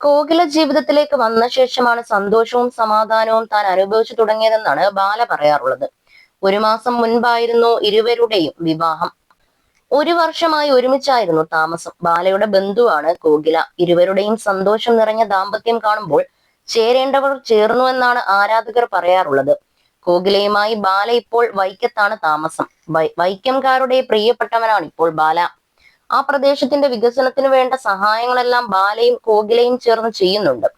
കോകില ജീവിതത്തിലേക്ക് വന്ന ശേഷമാണ് സന്തോഷവും സമാധാനവും താൻ അനുഭവിച്ചു തുടങ്ങിയതെന്നാണ് ബാല പറയാറുള്ളത്. ഒരു മാസം മുൻപായിരുന്നു ഇരുവരുടെയും വിവാഹം. ഒരു വർഷമായി ഒരുമിച്ചായിരുന്നു താമസം. ബാലയുടെ ബന്ധുവാണ് കോകില. ഇരുവരുടെയും സന്തോഷം നിറഞ്ഞ ദാമ്പത്യം കാണുമ്പോൾ ചേരേണ്ടവർ ചേർന്നു എന്നാണ് ആരാധകർ പറയാറുള്ളത്. കോകിലയുമായി ബാല ഇപ്പോൾ വൈക്കത്താണ് താമസം. വൈക്കംകാരുടെ പ്രിയപ്പെട്ടവനാണ് ഇപ്പോൾ ബാല. ആ പ്രദേശത്തിന്റെ വികസനത്തിന് വേണ്ട സഹായങ്ങളെല്ലാം ബാലയും കോകിലയും ചേർന്ന് ചെയ്യുന്നുണ്ട്.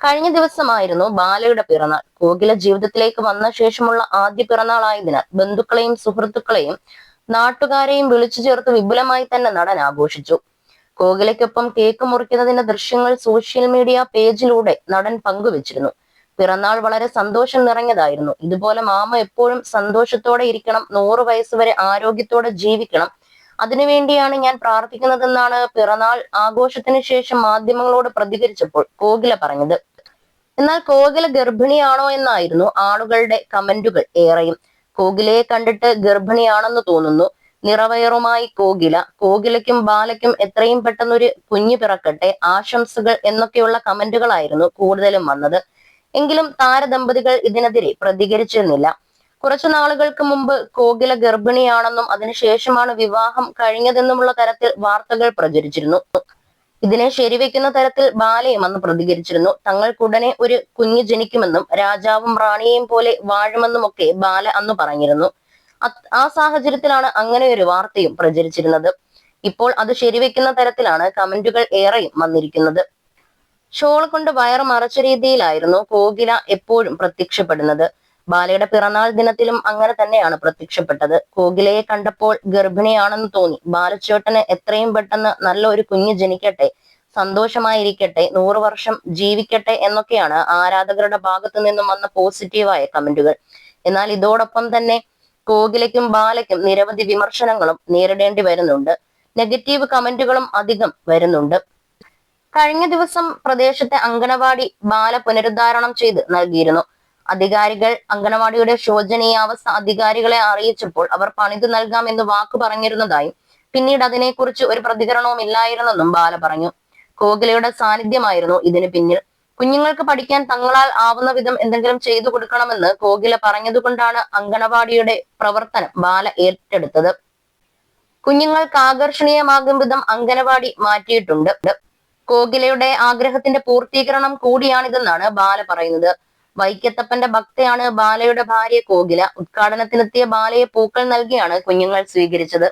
കഴിഞ്ഞ ദിവസമായിരുന്നു ബാലയുടെ പിറന്നാൾ. കോകില ജീവിതത്തിലേക്ക് വന്ന ശേഷമുള്ള ആദ്യ പിറന്നാൾ ആയതിനാൽ ബന്ധുക്കളെയും സുഹൃത്തുക്കളെയും നാട്ടുകാരെയും വിളിച്ചു ചേർത്ത് വിപുലമായി തന്നെ നടൻ ആഘോഷിച്ചു. കോകിലയ്ക്കൊപ്പം കേക്ക് മുറിക്കുന്നതിന്റെ ദൃശ്യങ്ങൾ സോഷ്യൽ മീഡിയ പേജിലൂടെ നടൻ പങ്കുവച്ചിരുന്നു. പിറന്നാൾ വളരെ സന്തോഷം നിറഞ്ഞതായിരുന്നു. ഇതുപോലെ മാമ എപ്പോഴും സന്തോഷത്തോടെ ഇരിക്കണം നൂറ് വയസ്സ് വരെ ആരോഗ്യത്തോടെ ജീവിക്കണം അതിനുവേണ്ടിയാണ് ഞാൻ പ്രാർത്ഥിക്കുന്നതെന്നാണ് പിറന്നാൾ ആഘോഷത്തിന് ശേഷം മാധ്യമങ്ങളോട് പ്രതികരിച്ചപ്പോൾ കോകില പറഞ്ഞത്. എന്നാൽ കോകില ഗർഭിണിയാണോ എന്നായിരുന്നു ആളുകളുടെ കമന്റുകൾ ഏറെയും. കോകിലയെ കണ്ടിട്ട് ഗർഭിണിയാണെന്ന് തോന്നുന്നു. നിറവയറുമായി കോകില കോകിലയ്ക്കും ബാലയ്ക്കും എത്രയും പെട്ടെന്നൊരു കുഞ്ഞു പിറക്കട്ടെ ആശംസകൾ എന്നൊക്കെയുള്ള കമന്റുകളായിരുന്നു കൂടുതലും വന്നത്. എങ്കിലും താരദമ്പതികൾ ഇതിനെതിരെ പ്രതികരിച്ചിരുന്നില്ല. കുറച്ചു നാളുകൾക്ക് മുമ്പ് കോകില ഗർഭിണിയാണെന്നും അതിനുശേഷമാണ് വിവാഹം കഴിഞ്ഞതെന്നുമുള്ള തരത്തിൽ വാർത്തകൾ പ്രചരിച്ചിരുന്നു. ഇതിനെ ശരിവെക്കുന്ന തരത്തിൽ ബാലയും അന്ന് പ്രതികരിച്ചിരുന്നു. തങ്ങൾക്കുടനെ ഒരു കുഞ്ഞ് ജനിക്കുമെന്നും രാജാവും റാണിയെയും പോലെ വാഴുമെന്നും ഒക്കെ ബാല അന്ന് പറഞ്ഞിരുന്നു. ആ സാഹചര്യത്തിലാണ് അങ്ങനെ ഒരു വാർത്തയും പ്രചരിച്ചിരുന്നത്. ഇപ്പോൾ അത് ശരിവെക്കുന്ന തരത്തിലാണ് കമന്റുകൾ ഏറെയും വന്നിരിക്കുന്നത്. ഷോൾ കൊണ്ട് വയർ മറച്ച രീതിയിലായിരുന്നു കോകില എപ്പോഴും പ്രത്യക്ഷപ്പെടുന്നത്. ബാലയുടെ പിറന്നാൾ ദിനത്തിലും അങ്ങനെ തന്നെയാണ് പ്രത്യക്ഷപ്പെട്ടത്. കോകിലയെ കണ്ടപ്പോൾ ഗർഭിണിയാണെന്ന് തോന്നി. ബാലച്ചേട്ടന് എത്രയും പെട്ടെന്ന് നല്ല ഒരു കുഞ്ഞ് ജനിക്കട്ടെ സന്തോഷമായിരിക്കട്ടെ നൂറ് വർഷം ജീവിക്കട്ടെ എന്നൊക്കെയാണ് ആരാധകരുടെ ഭാഗത്തു നിന്നും വന്ന പോസിറ്റീവായ കമന്റുകൾ. എന്നാൽ ഇതോടൊപ്പം തന്നെ കോകിലയ്ക്കും ബാലയ്ക്കും നിരവധി വിമർശനങ്ങളും നേരിടേണ്ടി വരുന്നുണ്ട്. നെഗറ്റീവ് കമന്റുകളും അധികം വരുന്നുണ്ട്. കഴിഞ്ഞ ദിവസം പ്രദേശത്തെ അങ്കണവാടി ബാല പുനരുദ്ധാരണം ചെയ്ത് നൽകിയിരുന്നു. അധികാരികൾ അംഗനവാടിയുടെ ശോചനീയാവസ്ഥ അധികാരികളെ അറിയിച്ചപ്പോൾ അവർ പണിതു നൽകാമെന്ന് വാക്ക് പറഞ്ഞിരുന്നതായും പിന്നീട് അതിനെക്കുറിച്ച് ഒരു പ്രതികരണവും ഇല്ലായിരുന്നെന്നും ബാല പറഞ്ഞു. കോകിലയുടെ സാന്നിധ്യമായിരുന്നു ഇതിന് പിന്നിൽ. കുഞ്ഞുങ്ങൾക്ക് പഠിക്കാൻ തങ്ങളാൽ ആവുന്ന വിധം എന്തെങ്കിലും ചെയ്തു കൊടുക്കണമെന്ന് കോകില പറഞ്ഞതുകൊണ്ടാണ് അങ്കണവാടിയുടെ പ്രവർത്തനം ബാല ഏറ്റെടുത്തത്. കുഞ്ഞുങ്ങൾക്ക് ആകർഷണീയമാകും വിധം അങ്കനവാടി മാറ്റിയിട്ടുണ്ട്. കോകിലയുടെ ആഗ്രഹത്തിന്റെ പൂർത്തീകരണം കൂടിയാണിതെന്നാണ് ബാല പറയുന്നത്. വൈക്കത്തപ്പന്റെ ഭക്തയാണ് ബാലയുടെ ഭാര്യ കോകില. ഉദ്ഘാടനത്തിനെത്തിയ ബാലയെ പൂക്കൾ നൽകിയാണ് കുഞ്ഞുങ്ങൾ സ്വീകരിച്ചത്.